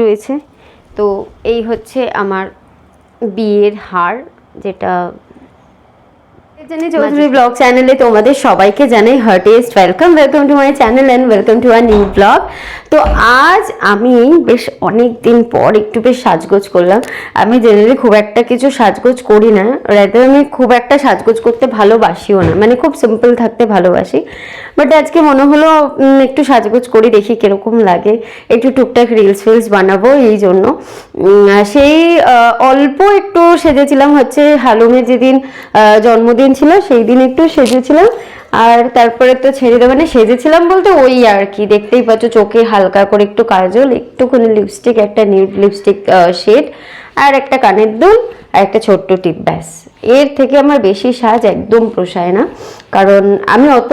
রয়েছে। তো এই হচ্ছে আমার বিয়ের হার যেটা জানি চৌধুরী ব্লগ চ্যানেলে তোমাদের সবাইকে জানাই heartiest welcome welcome to my channel and welcome to our new blog তো আজ আমি বেশ অনেক দিন পর একটু বেশ সাজগোজ করলাম। আমি জেনারেলি খুব একটা কিছু সাজগোজ করি না রাতে আমি খুব একটা সাজগোজ করতে ভালোবাসিও না। মানে খুব সিম্পল থাকতে ভালোবাসি। বাট আজকে মনে হলো একটু সাজগোজ করি দেখি কীরকম লাগে। একটু টুকটাক রিলস ফিলস বানাবো এই জন্য। সেই অল্প একটু সেজেছিলাম হচ্ছে হালুমের যেদিন জন্মদিন ছিল সেই দিন একটু সেজেছিলাম। আর তারপরে তো ছেড়ে দেবে না, সেজেছিলাম বলতে ওই আর কি, দেখতেই পাচ্ছ চোখে হালকা করে একটু কাজল, একটুখানি লিপস্টিক একটা নিউড লিপস্টিক শেড আর একটা কানের দুল, আর একটা ছোট্ট টিপ, ব্যাস। এর থেকে আমার বেশি সাজ একদম পোষায় না। কারণ আমি অত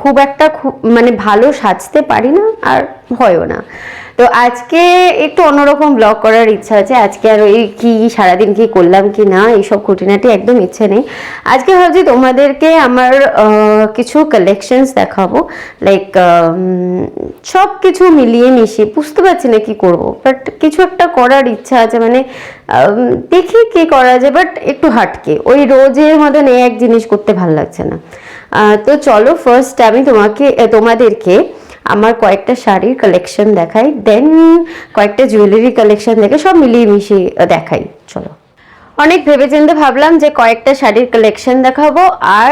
খুব একটা খুব মানে ভালো সাজতে পারি না, আর হয়ও না। তো আজকে একটু অন্যরকম ব্লগ করার ইচ্ছা আছে। আজকে আর ওই কি, সারাদিন কি করলাম কি না, এইসব খুঁটিনাটি একদম ইচ্ছে নেই। আজকে ভাবছি তোমাদেরকে আমার কিছু কালেকশনস দেখাবো। লাইক সব কিছু মিলিয়ে মিশিয়ে, বুঝতে পারছি না কি করব। বাট কিছু একটা করার ইচ্ছা আছে মানে দেখি কি করা যায় বাট একটু হাটকে। ওই রোজের মতন এই এক জিনিস করতে ভালো লাগছে না। তো চলো ফার্স্ট আমি তোমাকে, তোমাদেরকে আমার কয়েকটা শাড়ির কালেকশন দেখাই দেন কয়েকটা জুয়েলারি কালেকশন দেখে সব মিলিয়ে মিশিয়ে দেখাই, চলো। অনেক ভেবেচিন্তে ভাবলাম যে কয়েকটা শাড়ির কালেকশন দেখাবো, আর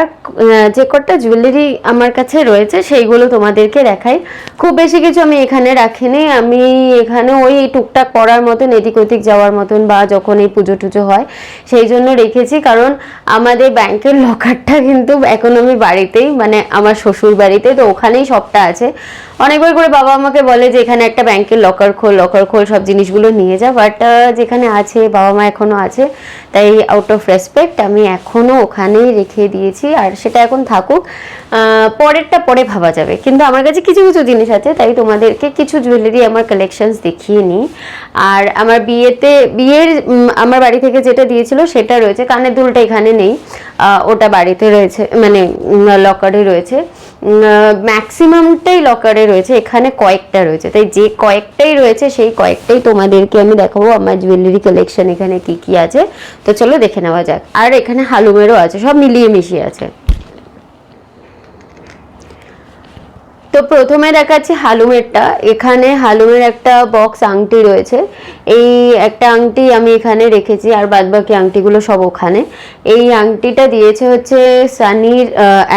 যে কটা জুয়েলারি আমার কাছে রয়েছে সেইগুলো তোমাদেরকে দেখাই। খুব বেশি কিছু আমি এখানে রাখিনি, আমি এখানে ওই টুকটাক করার মতন এদিক ওদিক যাওয়ার মতন বা যখন এই পুজো টুজো হয়, সেই জন্য রেখেছি। কারণ আমাদের ব্যাংকের লকারটা কিন্তু এখন আমি বাড়িতেই মানে আমার শ্বশুর বাড়িতে, তো ওখানেই সবটা আছে। অনেকবার করে বাবা আমাকে বলে যে, এখানে একটা ব্যাংকের লকার খোল লকার খোল, সব জিনিসগুলো নিয়ে যা। বাট যেখানে আছে বাবা মা এখনও আছে। তাই আউট অফ রেসপেক্ট আমি এখনও ওখানেই রেখে দিয়েছি আর সেটা এখন থাকুক। পরেরটা পরে ভাবা যাবে। কিন্তু আমার কাছে কিছু কিছু জিনিস আছে, তাই তোমাদেরকে কিছু জুয়েলারি আমার কালেকশনস দেখিয়ে নিই। আর আমার বিয়েতে, বিয়ের আমার বাড়ি থেকে যেটা দিয়েছিল সেটা রয়েছে, কানের দুলটা এখানে নেই। ওটা বাড়িতে রয়েছে মানে লকারে রয়েছে। ম্যাক্সিমামটাই লকারে রয়েছে, এখানে কয়েকটা রয়েছে। তাই যে কয়েকটাই রয়েছে, সেই কয়েকটাই তোমাদেরকে আমি দেখাবো। আমার জুয়েলারি কালেকশন এখানে কি কি আছে। তো চলো দেখে নেওয়া যাক। আর এখানে হালুমেরও আছে, সব মিলিয়ে মিশিয়ে আছে। তো প্রথমে দেখাচ্ছি হালুমেরটা। এখানে হালুমের একটা বক্স আংটি রয়েছে। এই একটা আংটি আমি এখানে রেখেছি আর বাদবাকি আংটিগুলো সব ওখানে। এই আংটিটা দিয়েছে হচ্ছে সানির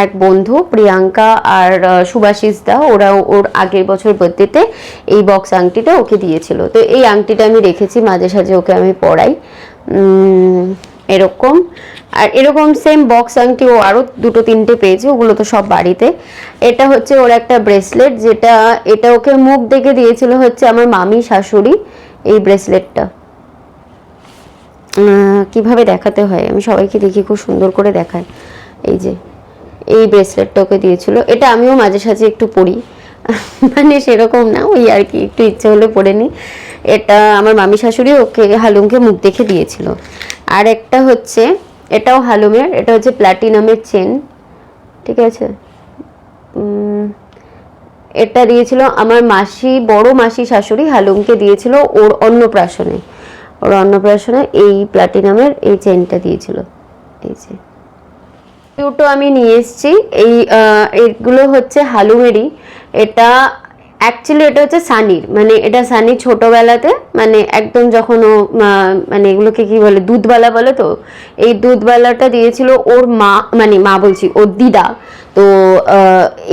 এক বন্ধু প্রিয়াঙ্কা আর আহ, সুভাষিস দা। ওরা ওর আগের বছর বার্থডেতে এই বক্স আংটিটা ওকে দিয়েছিল। তো এই আংটিটা আমি রেখেছি মাঝে সাঝে ওকে আমি পড়াই। এরকম। আর এরকম সেম বক্স আংটি ও আরও দুটো তিনটে পেয়েছে, ওগুলো তো সব বাড়িতে। এটা হচ্ছে ওর একটা ব্রেসলেট যেটা, এটা ওকে মুখ দেখে দিয়েছিল হচ্ছে আমার মামি শাশুড়ি এই ব্রেসলেটটা কীভাবে দেখাতে হয়? আমি সবাইকে দেখি, খুব সুন্দর করে দেখায়। এই যে, এই ব্রেসলেটটা ওকে দিয়েছিল। এটা আমিও মাঝে সাঝে একটু পরি। মানে সেরকম না, ওই আর কি, একটু ইচ্ছে হলে পরে নিই। এটা আমার মামি শাশুড়ি ওকে, হালুমকে মুখ দেখে দিয়েছিল। আর একটা হচ্ছে এটাও হালুমের এটা হচ্ছে প্ল্যাটিনামের চেন, ঠিক আছে? এটা দিয়েছিল আমার মাসি, বড় মাসি শাশুড়ি হালুমকে দিয়েছিল ওর অন্নপ্রাশনে। ওর অন্নপ্রাশনে এই প্ল্যাটিনামের এই চেনটা দিয়েছিল। এই যে। দুটো আমি নিয়ে এসেছি। এই এগুলো হচ্ছে হালুমেরই। এটা অ্যাকচুয়ালি এটা হচ্ছে সানির। মানে এটা সানি ছোটোবেলাতে মানে একদম যখন ও মানে এগুলোকে কি বলে দুধবালা বলে তো, এই দুধবালাটা দিয়েছিল ওর মা মানে মা বলছি, ওর দিদা। তো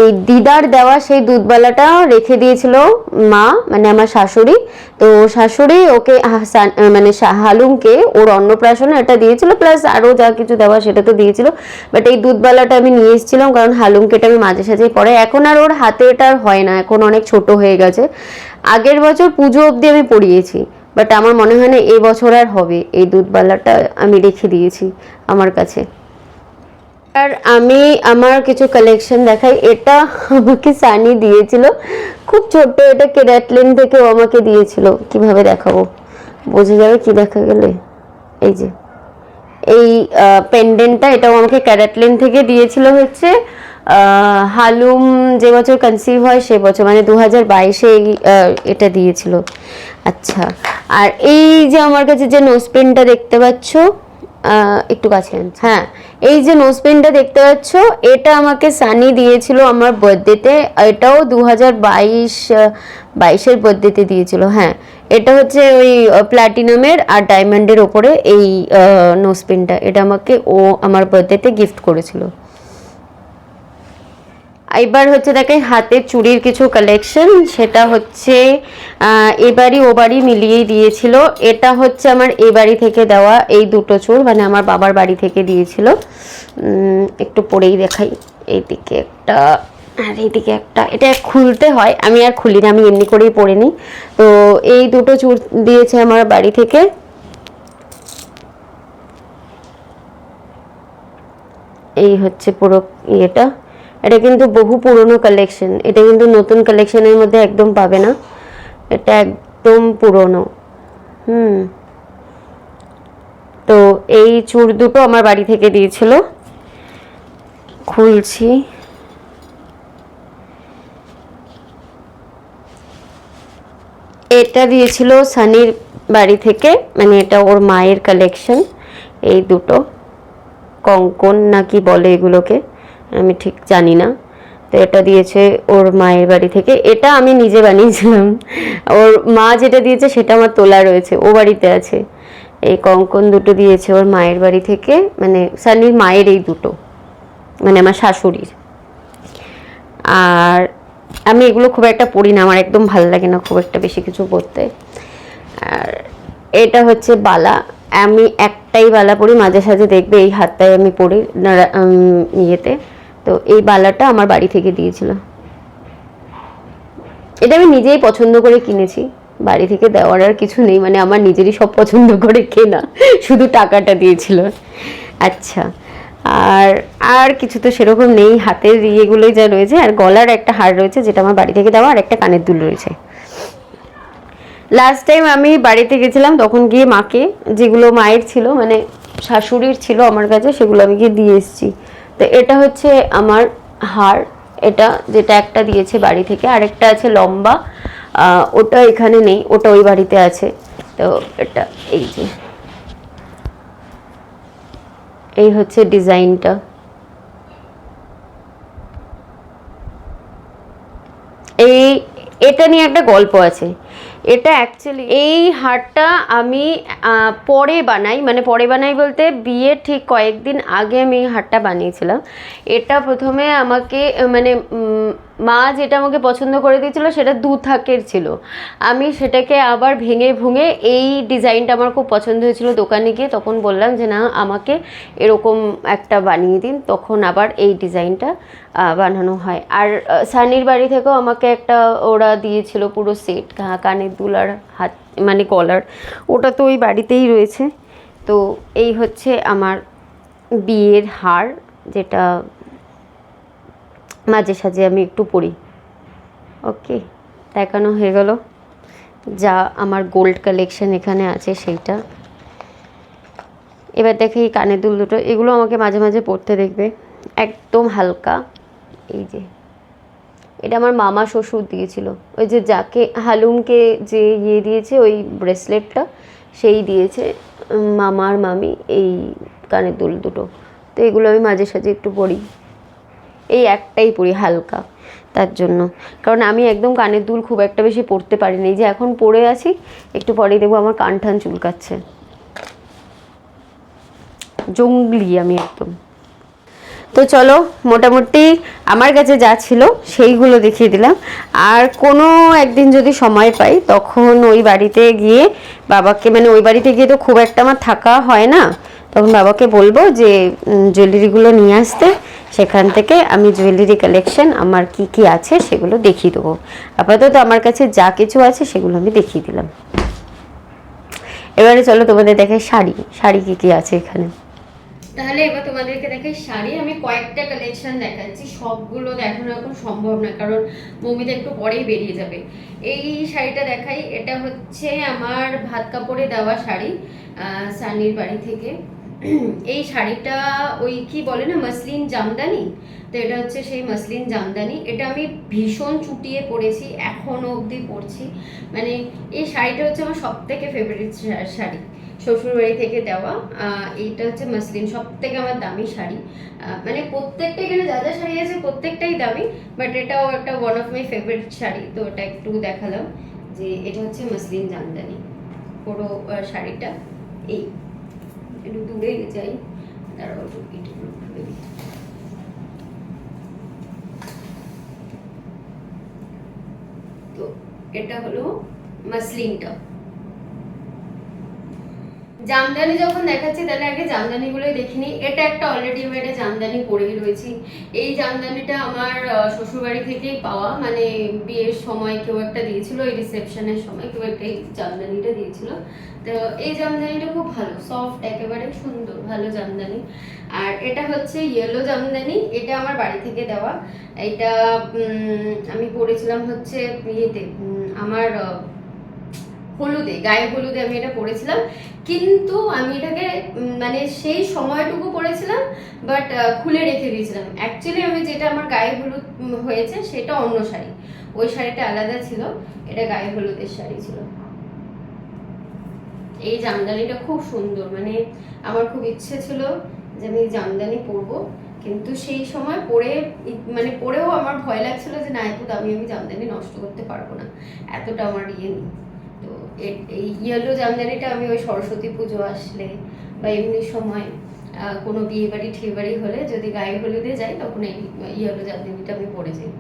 এই দিদার দেওয়া সেই দুধবালাটা রেখে দিয়েছিল মা মানে আমার শাশুড়ি। তো শাশুড়ি ওকে মানে হালুমকে ওর অন্নপ্রাশনে এটা দিয়েছিল, প্লাস আরও যা কিছু দেওয়া সেটা তো দিয়েছিল। বাট এই দুধবালাটা আমি নিয়ে এসেছিলাম, কারণ হালুমকে এটা আমি মাঝে সাঝে পরে। এখন আর ওর হাতে এটা আর হয় না, এখন অনেক ছোট হয়ে গেছে। আগের বছর পুজো অবধি আমি পড়িয়েছি বাট আমার মনে হয় না এই বছর আর হবে। এই দুধবালাটা আমি রেখে দিয়েছি আমার কাছে। আর আমি আমার কিছু কালেকশন দেখাই। এটা আমাকে সানি দিয়েছিল। খুব ছোট্ট, এটা কেরাটলিন থেকে আমাকে দিয়েছিল। কীভাবে দেখাবো? বোঝা যাবে কি দেখা গেলে? এই যে। এই পেন্ডেন্টটা এটাও আমাকে ক্যারাটলিন থেকে দিয়েছিল হচ্ছে হালুম যে বছর কনসিভ হয় সে বছর মানে দু হাজার বাইশে এটা দিয়েছিল। আচ্ছা। আর এই যে আমার কাছে যে নোজ পেনটা দেখতে পাচ্ছ একটু কাছে আনছি। হ্যাঁ এই যে নোজ পেনটা দেখতে পাচ্ছ, এটা আমাকে সানি দিয়েছিল আমার বার্থডেতে এটাও দু হাজার বাইশ বাইশের বার্থডেতে দিয়েছিল হ্যাঁ। এটা হচ্ছে ওই প্ল্যাটিনামের আর ডায়মন্ডের ওপরে এই নোজ পেনটা এটা আমাকে ও আমার বার্থডেতে গিফট করেছিল। এবার হচ্ছে দেখে হাতের চুড়ির কিছু কালেকশন সেটা হচ্ছে এবারই ও বাড়ি মিলিয়েই দিয়েছিল। এটা হচ্ছে আমার এ বাড়ি থেকে দেওয়া এই দুটো চুড় মানে আমার বাবার বাড়ি থেকে দিয়েছিল। একটু পরেই দেখাই। এইদিকে একটা, আর এইদিকে একটা, এটা খুলতে হয়, আমি আর খুলি না, আমি এমনি করেই পরে নিই। তো এই দুটো চুড় দিয়েছে আমার বাড়ি থেকে। এই হচ্ছে পুরো ইয়েটা। এটা কিন্তু বহু পুরনো কালেকশন এটা কিন্তু নতুন কালেকশনের মধ্যে একদম পাবে না। এটা একদম পুরনো। হুম। তো এই চুড় দুটো আমার বাড়ি থেকে দিয়েছিল। খুলছি। এটা দিয়েছিল সানির বাড়ি থেকে মানে এটা ওর মায়ের কালেকশন এই দুটো। কঙ্কন নাকি বলে এগুলোকে। আমি ঠিক জানি না। তো এটা দিয়েছে ওর মায়ের বাড়ি থেকে। এটা আমি নিজে বানিয়েছিলাম। ওর মা যেটা দিয়েছে সেটা আমার তোলা রয়েছে। ও বাড়িতে আছে। এই কঙ্কন দুটো দিয়েছে ওর মায়ের বাড়ি থেকে। মানে সানির মায়ের এই দুটো। মানে আমার শাশুড়ির। আর আমি এগুলো খুব একটা পড়ি না। আমার একদম ভালো লাগে না খুব একটা বেশি কিছু পড়তে। আর এটা হচ্ছে বালা। আমি একটাই বালা পড়ি। মাঝে সাঝে দেখবে এই হাতটাই আমি উম, ইয়েতে। তো এই বালাটা আমার বাড়ি থেকে দিয়েছিল। এটা আমি নিজেই পছন্দ করে কিনেছি। বাড়ি থেকে দেওয়ার আর কিছু নেই মানে আমার নিজেরই সব পছন্দ করে কেনা। শুধু টাকাটা দিয়েছিল। আচ্ছা আর আর কিছু তো সেরকম নেই। হাতের ইয়েগুলোই যা রয়েছে, আর গলার একটা হার রয়েছে, যেটা আমার বাড়ি থেকে দেওয়া, আর একটা কানের দুল রয়েছে। লাস্ট টাইম আমি বাড়িতে গেছিলাম, তখন গিয়ে মাকে, যেগুলো মায়ের ছিল মানে শাশুড়ির ছিল আমার কাছে, সেগুলো আমি গিয়ে দিয়ে এসেছি। তো এটা হচ্ছে আমার হার, এটা যেটা একটা দিয়েছে বাড়ি থেকে। আরেকটা আছে লম্বা ওটা এখানে নেই, ওটা ওই বাড়িতে আছে। তো এটা এই যে। এই হচ্ছে ডিজাইনটা। এই, এটা নিয়ে একটা গল্প আছে। এটা অ্যাকচুয়ালি এই হারটা আমি পরে বানাই। মানে পরে বানাই বলতে বিয়ের ঠিক কয়েকদিন আগে আমি এই হারটা বানিয়েছিলাম। এটা প্রথমে আমাকে মানে মা যেটা আমাকে পছন্দ করে দিয়েছিল সেটা দু থাকের ছিল। আমি সেটাকে আবার ভেঙে ভুঙে এই ডিজাইনটা আমার খুব পছন্দ হয়েছিল দোকানে গিয়ে, তখন বললাম যে, না, আমাকে এরকম একটা বানিয়ে দিন। তখন আবার এই ডিজাইনটা বানানো হয়। আর সানির বাড়ি থেকেও আমাকে একটা ওরা দিয়েছিল পুরো সেট কানের দুলার হাত মানে কলার ওটা তো ওই বাড়িতেই রয়েছে। তো এই হচ্ছে আমার বিয়ের হার, যেটা মাঝে সাঝে আমি একটু পরি ওকে, দেখানো হয়ে গেল। যা আমার গোল্ড কালেকশন এখানে আছে সেইটা। এবার দেখে কানের দুল দুটো, এগুলো আমাকে মাঝে মাঝে পড়তে দেখবে। একদম হালকা। এই যে, এটা আমার মামা শ্বশুর দিয়েছিল। ওই যে যাকে, হালুমকে যে ইয়ে দিয়েছে, ওই ব্রেসলেটটা সেই দিয়েছে মামার মামি এই কানের দুল দুটো। তো এগুলো আমি মাঝে সাঝে একটু পরি এই একটাই পরি হালকা তার জন্য। কারণ আমি একদম কানের দুল খুব একটা বেশি পরতে পারিনি। এই যে এখন পরে আছি, একটু পরেই দেখব আমার কান ঠান চুলকাচ্ছে। জঙ্গলি আমি একদম। তো চলো, মোটামুটি আমার কাছে যা ছিল সেইগুলো দেখিয়ে দিলাম। আর কোনো একদিন যদি সময় পাই, তখন ওই বাড়িতে গিয়ে বাবাকে মানে ওই বাড়িতে গিয়ে তো খুব একটা আমার থাকা হয় না। তখন বাবাকে বলব যে জুয়েলারিগুলো নিয়ে আসতে। সেখান থেকে আমি জুয়েলারি কালেকশন আমার কি কি আছে সেগুলো দেখিয়ে দেবো। আপাতত আমার কাছে যা কিছু আছে সেগুলো আমি দেখিয়ে দিলাম। এবারে চলো তোমাদের দেখে শাড়ি। শাড়ি কি কি আছে এখানে? তাহলে এবার তোমাদেরকে দেখাই শাড়ি। আমি কয়েকটা কালেকশন দেখাচ্ছি। সবগুলো দেখানো এখন সম্ভব না, কারণ মমিতা একটু পরেই বেরিয়ে যাবে। এই শাড়িটা দেখাই। এটা হচ্ছে আমার ভাত কাপড়ে দেওয়া শাড়ি সানির বাড়ি থেকে। এই শাড়িটা ওই কি বলে না, মাসলিন জামদানি? তো এটা হচ্ছে সেই মাসলিন জামদানি। এটা আমি ভীষণ চুটিয়ে পরেছি এখনও অবধি পরছি। মানে এই শাড়িটা হচ্ছে আমার সব থেকে ফেভারিট শাড়ি, শ্বশুরবাড়ি থেকে দেওয়া। এইটা হচ্ছে মাসলিন সব থেকে আমার দামি শাড়ি। মানে প্রত্যেকটা এখানে যা যা শাড়ি আছে প্রত্যেকটাই দামি বাট এটাও একটা one of my favourite sari. তো ওটা একটু দেখালাম যে এটা হচ্ছে মাসলিন জামদানি। পুরো শাড়িটা, এই। একটু দূরে যাই একটু খুলে দিই। তো এটা হলো মাসলিনটা। জামদানি যখন দেখাচ্ছি, তাহলে আগে জামদানি জামদানিগুলোই দেখিনি এটা একটা অলরেডি আমি একটা জামদানি পরেই রয়েছি। এই জামদানিটা আমার শ্বশুরবাড়ি থেকেই পাওয়া। মানে বিয়ের সময় কেউ একটা দিয়েছিল, এই রিসেপশনের সময় কেউ একটা এই জামদানিটা দিয়েছিল। এই জামদানিটা খুব ভালো সফট একেবারে সুন্দর, ভালো জামদানি। আর এটা হচ্ছে ইয়েলো জামদানি, এটা আমার বাড়ি থেকে দেওয়া। এটা আমি পরেছিলাম হচ্ছে ইয়েতে আমার হলুদে, গায়ে হলুদে আমি এটা পরেছিলাম কিন্তু আমি এটাকে মানে সেই সময়টুকু পরেছিলাম বাট খুলে রেখে দিয়েছিলাম। অ্যাকচুয়ালি আমি যেটা আমার গায়ে হলুদ হয়েছে সেটা অন্য শাড়ি। ওই শাড়িটা আলাদা ছিল, এটা গায়ে হলুদের শাড়ি ছিল। এই জামদানিটা খুব সুন্দর মানে আমার খুব ইচ্ছে ছিল যে আমি জামদানি পরবো, কিন্তু সেই সময় পরে মানে পরেও আমার ভয় লাগছিল যে না, এত দামি আমি জামদানি নষ্ট করতে পারব না, এতটা আমার ইয়ে নেই। তো এই ইয়েলো জামদানিটা আমি ওই সরস্বতী পুজো আসলে বা এমনি সময় কোনো বিয়ে বাড়ি ঠিয়ে বাড়ি হলে যদি গায়ে হলুদে যাই, তখন এই ইয়েলো জামদানিটা আমি পরে যাই।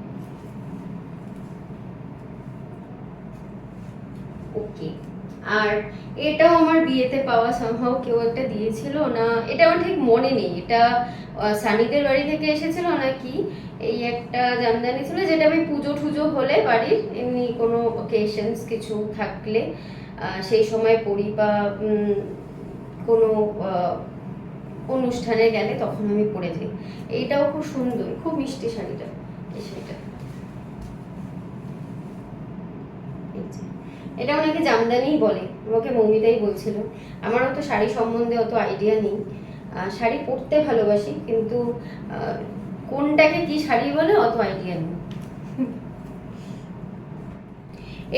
ওকে আর এটাও আমার বিয়েতে পাওয়া সম্ভব কেউ একটা দিয়েছিল না, এটা আমার ঠিক মনে নেই। এটা সানিদের বাড়ি থেকে এসেছিল নাকি এই একটা জামদানি ছিল যেটা আমি পুজো টুজো হলে বাড়ির এমনি কোনো অকেশনস কিছু থাকলে সেই সময় পরি বা কোনো অনুষ্ঠানে গেলে তখন আমি পরে যাই এইটাও খুব সুন্দর, খুব মিষ্টি শাড়িটা এই যে। এটা অনেকে জামদানিই বলে, আমাকে মৌমিতাই বলছিল। আমারও তো শাড়ি সম্বন্ধে অত আইডিয়া নেই। শাড়ি পরতে ভালোবাসি, কিন্তু কোনটাকে কি শাড়ি বলে অত আইডিয়া নেই।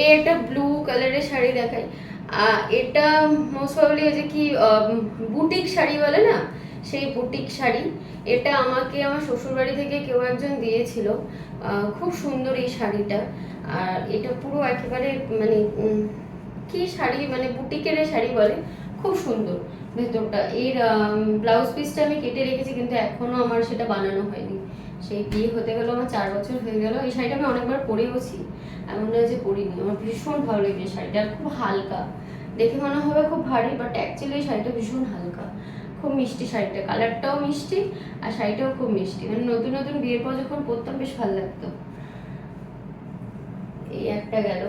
এই একটা ব্লু কালারের শাড়ি দেখাই। এটা মোস্ট প্রবলি যে কি বুটিক শাড়ি বলে না? সেই বুটিক শাড়ি। এটা আমাকে আমার শ্বশুরবাড়ি থেকে কেউ একজন দিয়েছিল। খুব সুন্দর এই শাড়িটা। আর এটা পুরো একেবারে মানে কি শাড়ি মানে বুটিকের শাড়ি বলে? খুব সুন্দর ভেতরটা। এর ব্লাউজ পিসটা আমি কেটে রেখেছি, কিন্তু এখনও আমার সেটা বানানো হয়নি। সেই বিয়ে হতে গেল, আমার চার বছর হয়ে গেল। এই শাড়িটা আমি অনেকবার পরেওছি। এমন নয় যে পরিনি। আমার ভীষণ ভালো লেগেছে শাড়িটা। খুব হালকা। দেখে মনে হবে খুব ভারী বাট অ্যাকচুয়ালি শাড়িটা ভীষণ হালকা। খুব মিষ্টি শাড়িটা। কালারটাও মিষ্টি আর শাড়িটাও খুব মিষ্টি। মানে নতুন নতুন বিয়ের পর যখন পরতাম বেশ ভালো লাগতো। এই একটা গেল।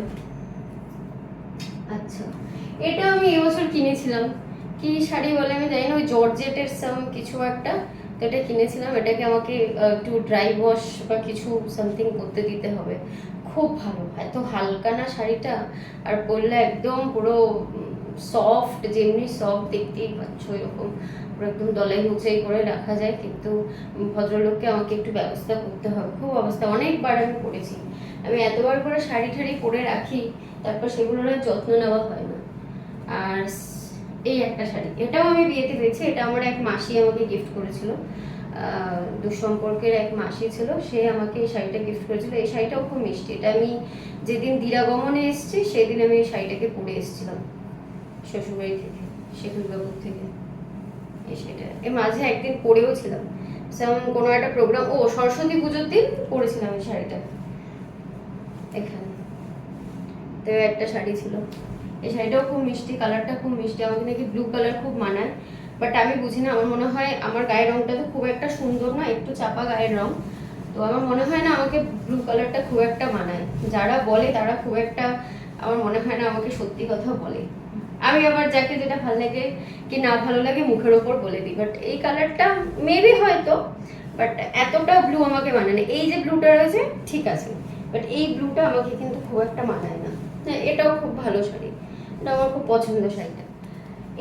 আচ্ছা। এটা আমি এবছর কিনেছিলাম। কি শাড়ি বলে আমি জানি না, ওই জর্জেটের সাম কিছু একটা। তো এটা কিনেছিলাম। এটাকে আমাকে একটু ড্রাই ওয়াশ বা কিছু সামথিং করতে দিতে হবে। খুব ভালো। এত হালকা না শাড়িটা? আর পরলে একদম পুরো সফট, যেমনি সফট দেখতেই পাচ্ছ এরকম। একদম দলাই মুচাই করে রাখা যায়, কিন্তু ভদ্রলোককে আমাকে একটু ব্যবস্থা করতে হবে। খুব অবস্থা, অনেকবার আমি পরেছি আমি এতবার করে শাড়ি ঠাড়ি পরে রাখি, তারপর সেগুলোর আর যত্ন নেওয়া হয় না। আর এই একটা শাড়ি, এটাও আমি বিয়েতে পেয়েছি, এটা আমার এক মাসি আমাকে গিফট করেছিল। দুঃসম্পর্কের এক মাসি ছিল, সে আমাকে এই শাড়িটা গিফট করেছিল। এই শাড়িটাও খুব মিষ্টি, এটা আমি যেদিন দিরাগমনে এসেছি, সেদিন আমি এই শাড়িটাকে পরে এসেছিলাম, শ্বশুরবাড়ি থেকে শেখুরবাবুর থেকে। এই শাড়িটা মাঝে একদিন পরেও ছিলাম। যেমন কোনো একটা প্রোগ্রাম ও সরস্বতী পুজোর দিন পরেছিলাম এই শাড়িটা। এখানে। তো একটা শাড়ি ছিল। এই শাড়িটাও খুব মিষ্টি, কালারটা খুব মিষ্টি, আমাকে নাকি ব্লু কালার খুব মানায়। বাট আমি বুঝি না, আমার মনে হয় আমার গায়ের রংটা তো খুব একটা সুন্দর না, একটু চাপা গায়ের রং। তো আমার মনে হয় না আমাকে ব্লু কালারটা খুব একটা মানায়। যারা বলে তারা খুব একটা, আমার মনে হয় না আমাকে সত্যি কথা বলে। আমি আবার যাকে যেটা ভালো লাগে কি না ভালো লাগে মুখের ওপর বলে দিই। বাট এই কালারটা মেবি হয়তো বাট এতটা ব্লু আমাকে মানে না। এই যে ব্লুটা রয়েছে, ঠিক আছে। বাট এই ব্লুটা আমাকে কিন্তু খুব একটা মানায় না। হ্যাঁ এটাও খুব ভালো শাড়ি। এটা আমার খুব পছন্দ শাড়িটা।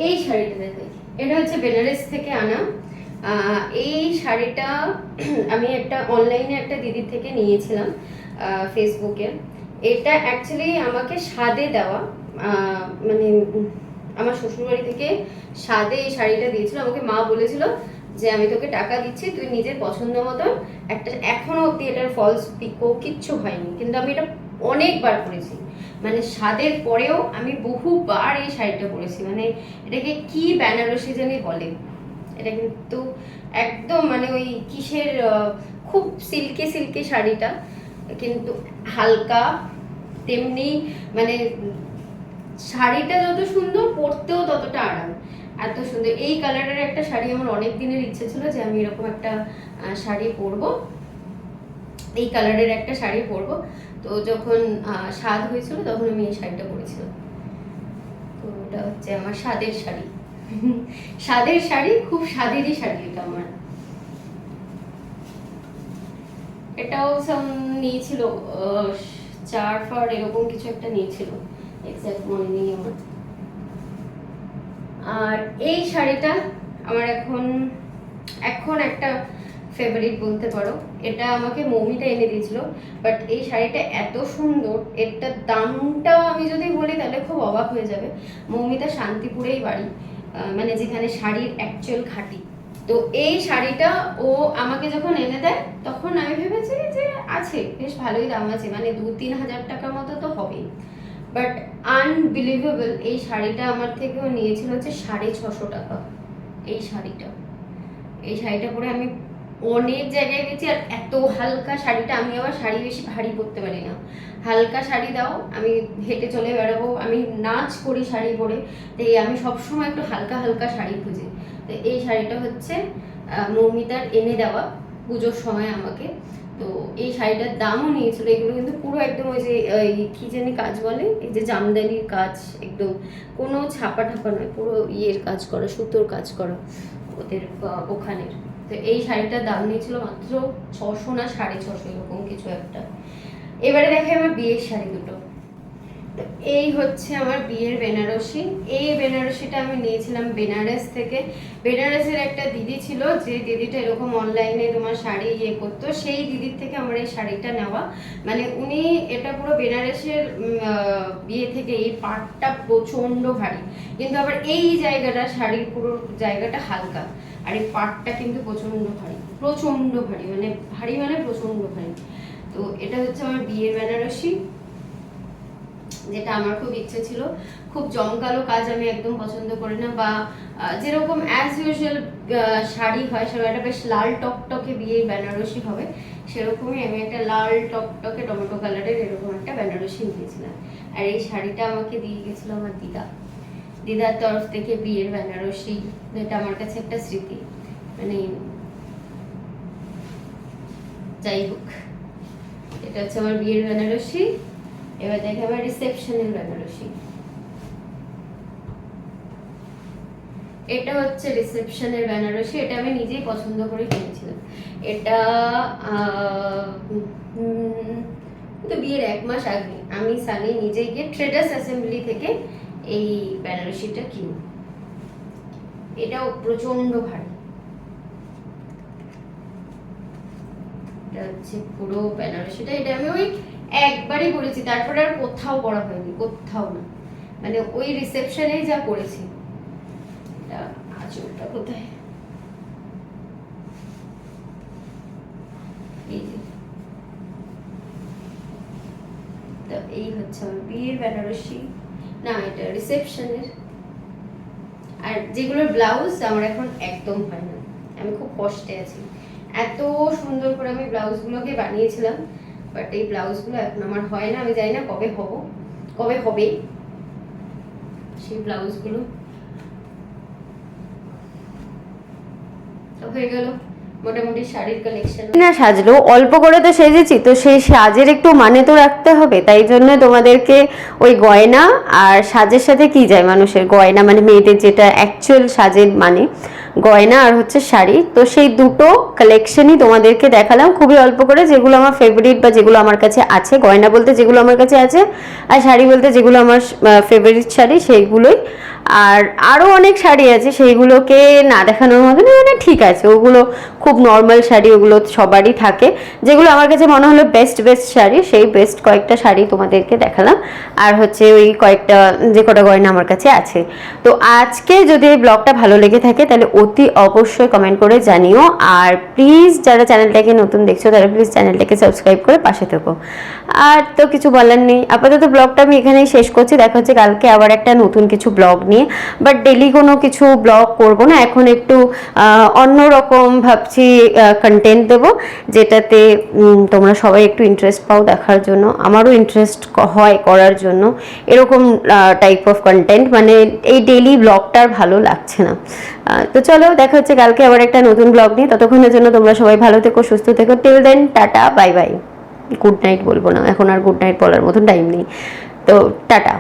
এই শাড়িটা দেখাই এটা হচ্ছে বেনারস থেকে আনা। এই শাড়িটা আমি একটা অনলাইনে একটা দিদির থেকে নিয়েছিলাম ফেসবুকে এটা অ্যাকচুয়ালি আমাকে স্বাদে দেওয়া। মানে আমার শ্বশুরবাড়ি থেকে স্বাদে এই শাড়িটা দিয়েছিল। আমাকে মা বলেছিল যে, আমি তোকে টাকা দিচ্ছি, তুই নিজের পছন্দ মতন একটা এখনও অবধি এটার ফলস পিকো কিচ্ছু হয়নি। কিন্তু আমি এটা অনেকবার পরেছি। মানে স্বাদের পরেও আমি বহুবার এই শাড়িটা পরেছি। মানে এটাকে কি বেনারসি জানি বলে। এটা কিন্তু একদম মানে ওই কিসের খুব সিল্কে সিল্কে শাড়িটা। কিন্তু হালকা, তেমনি মানে শাড়িটা যত সুন্দর, পরতেও ততটা আরাম। এত সুন্দর। এই কালারের একটা শাড়ি আমার অনেক দিনের ইচ্ছে ছিল যে আমি এরকম একটা শাড়ি পরবো। এই কালারের একটা শাড়ি পরবো। তো যখন স্বাদ হয়েছিল তখন আমি এই শাড়িটা পরেছিলাম। তো ওটা হচ্ছে আমার স্বাদের শাড়ি। স্বাদের শাড়ি, খুব স্বাদেরই শাড়ি এটা আমার। এটাও নিয়েছিল চার ফার এরকম কিছু একটা নিয়েছিল। এক্সাক্ট মনে নেই আমার। আর এই শাড়িটা আমার এখন এখন একটা ফেভারিট বলতে পারো। এটা আমাকে মৌমিতা এনে দিয়েছিল বাট এই শাড়িটা এত সুন্দর এটার দামটা আমি যদি বলি তাহলে খুব অবাক হয়ে যাবে। মৌমিতা শান্তিপুরেই বাড়ি মানে যেখানে শাড়ির অ্যাকচুয়াল ঘাটি তো এই শাড়িটা ও আমাকে যখন এনে দেয়, তখন আমি ভেবেছি যে আছে, বেশ ভালোই দাম আছে মানে দু তিন হাজার টাকার মতো বাট আনবিলিভেবল এই শাড়িটা আমার থেকেও নিয়েছিল হচ্ছে সাড়ে ছশো টাকা। এই শাড়িটা। এই শাড়িটা পরে আমি অনেক জায়গায় গেছি আর এত হালকা শাড়িটা, আমি আবার শাড়ি বেশি ভারী করতে পারি না। হালকা শাড়ি দাও, আমি হেঁটে চলে বেড়াবো, আমি নাচ করি শাড়ি পরে তাই আমি সবসময় একটু হালকা হালকা শাড়ি খুঁজি। তো এই শাড়িটা হচ্ছে মৌমিতার এনে দেওয়া। পুজোর সময় আমাকে। তো এই শাড়িটার দামও নিয়েছিল। এগুলো কিন্তু পুরো একদম ওই যে কি জানি কাজ বলে? এই যে জামদানির কাজ, একদম কোনো ছাপা ঠাপা নয়, পুরো ইয়ের কাজ করা, সুতোর কাজ করা ওদের ওখানের। তো এই শাড়িটার দাম নিয়েছিল মাত্র ছশো না সাড়ে ছশো, এরকম কিছু একটা। এবারে দেখে আমার বিয়ের শাড়ি দুটো। এই হচ্ছে আমার বিয়ের বেনারসি। এই বেনারসিটা আমি নিয়েছিলাম বেনারস থেকে। বেনারসের একটা দিদি ছিল, যে দিদিটা এরকম অনলাইনে তোমার শাড়ি ইয়ে করতো, সেই দিদির থেকে আমার এই শাড়িটা নেওয়া। মানে উনি এটা পুরো বেনারসের বিয়ে থেকে এই পাটটা প্রচণ্ড ভারী। কিন্তু আবার এই জায়গাটা শাড়ির পুরো জায়গাটা হালকা। আর এই পাটটা কিন্তু প্রচণ্ড ভারী প্রচণ্ড ভারী মানে ভারী মানে প্রচণ্ড ভারী। তো এটা হচ্ছে আমার বিয়ের বেনারসি। যেটা আমার খুব ইচ্ছে ছিল। খুব জমকালো কাজ আমি একদম পছন্দ করি না বা যেরকম অ্যাজ ইউজুয়াল শাড়ি হয় একটা বেশ লাল টকটকে বিয়ের বেনারসি হবে, সেরকমই আমি একটা লাল টকটকে টমেটো কালারের এরকম একটা বেনারসি নিয়েছিলাম। আর এই শাড়িটা আমাকে দিয়ে গেছিল আমার দিদা। দিদার তরফ থেকে বিয়ের বেনারসি, যেটা আমার কাছে একটা স্মৃতি। মানে যাই হোক, এটা হচ্ছে আমার বিয়ের বেনারসি। এবার দেখে আমার রিসেপশনের বেনারসি এটা হচ্ছে রিসেপশনের বেনারসি, এটা আমি নিজেই পছন্দ করে কিনেছিলাম। এটা তো বিয়ের এক মাস আগে। আমি সানি নিজে গিয়ে ট্রেডার্স অ্যাসেম্বলি থেকে এই বেনারসিটা কিনি। এটাও প্রচণ্ড ভারী। এটা হচ্ছে পুরো বেনারসিটা। এটা আমি ওই একবারই করেছি, তারপরে আর কোথাও পরা হয়নি, কোথাও না। মানে ওই রিসেপশনেই যা করেছি। আঁচলটা কোথায়? এই এই হচ্ছে আমার বিয়ের বেনারসি। না, এটা রিসেপশনের আর যেগুলোর ব্লাউজ, আমার এখন একদম হয় না। আমি খুব কষ্টে আছি। এত সুন্দর করে আমি ব্লাউজগুলোকে বানিয়েছিলাম। বাট এই ব্লাউজগুলো এখন আমার হয় না, আমি জানি না কবে হব। কবে হবে সেই ব্লাউজগুলো। হয়ে গেল না, সাজলো। অল্প করে তো সেজেছি, তো সেই সাজের একটু মানে তো রাখতে হবে। তাই জন্য তোমাদেরকে ওই গয়না আর সাজের সাথে কি যায় মানুষের? গয়না মানে মেয়েদের যেটা অ্যাকচুয়াল সাজের মানে। গয়না আর হচ্ছে শাড়ি। তো সেই দুটো কালেকশনই তোমাদেরকে দেখালাম। খুবই অল্প করে, যেগুলো আমার ফেভারিট বা যেগুলো আমার কাছে আছে। গয়না বলতে যেগুলো আমার কাছে আছে আর শাড়ি বলতে যেগুলো আমার ফেভারিট শাড়ি, সেইগুলোই। আর আরও অনেক শাড়ি আছে, সেইগুলোকে না দেখানোর মতন মানে ঠিক আছে, ওগুলো খুব নর্মাল শাড়ি, ওগুলো সবারই থাকে। যেগুলো আমার কাছে মনে হলো বেস্ট বেস্ট শাড়ি, সেই বেস্ট কয়েকটা শাড়ি তোমাদেরকে দেখালাম। আর হচ্ছে ওই কয়েকটা, যে কটা গয়না আমার কাছে আছে। তো আজকে যদি এই ব্লগটা ভালো লেগে থাকে, তাহলে অতি অবশ্যই কমেন্ট করে জানিও। আর প্লিজ যারা চ্যানেলটাকে নতুন দেখছ, তারা প্লিজ চ্যানেলটাকে সাবস্ক্রাইব করে পাশে থেকো। আর তো কিছু বলার নেই। আপাতত ব্লগটা আমি এখানেই শেষ করছি। দেখা হচ্ছে কালকে আবার একটা নতুন কিছু ব্লগ নিয়ে। বাট ডেলি কোনো কিছু ব্লগ করব না। এখন একটু অন্যরকম ভাবছি কন্টেন্ট দেব, যেটাতে তোমরা সবাই একটু ইন্টারেস্ট পাও দেখার জন্য, আমারও ইন্টারেস্ট হয় করার জন্য। এরকম টাইপ অফ কন্টেন্ট মানে এই ডেলি ব্লগটার ভালো লাগছে না। তো চলো, দেখা হচ্ছে কালকে আবার একটা নতুন ব্লগ নিয়ে। ততক্ষণের জন্য তোমরা সবাই ভালো থেকো, সুস্থ থেকো। Till then tata bye bye good night বলব না, এখন আর গুড নাইট বলার মতন টাইম নেই। তো, টাটা।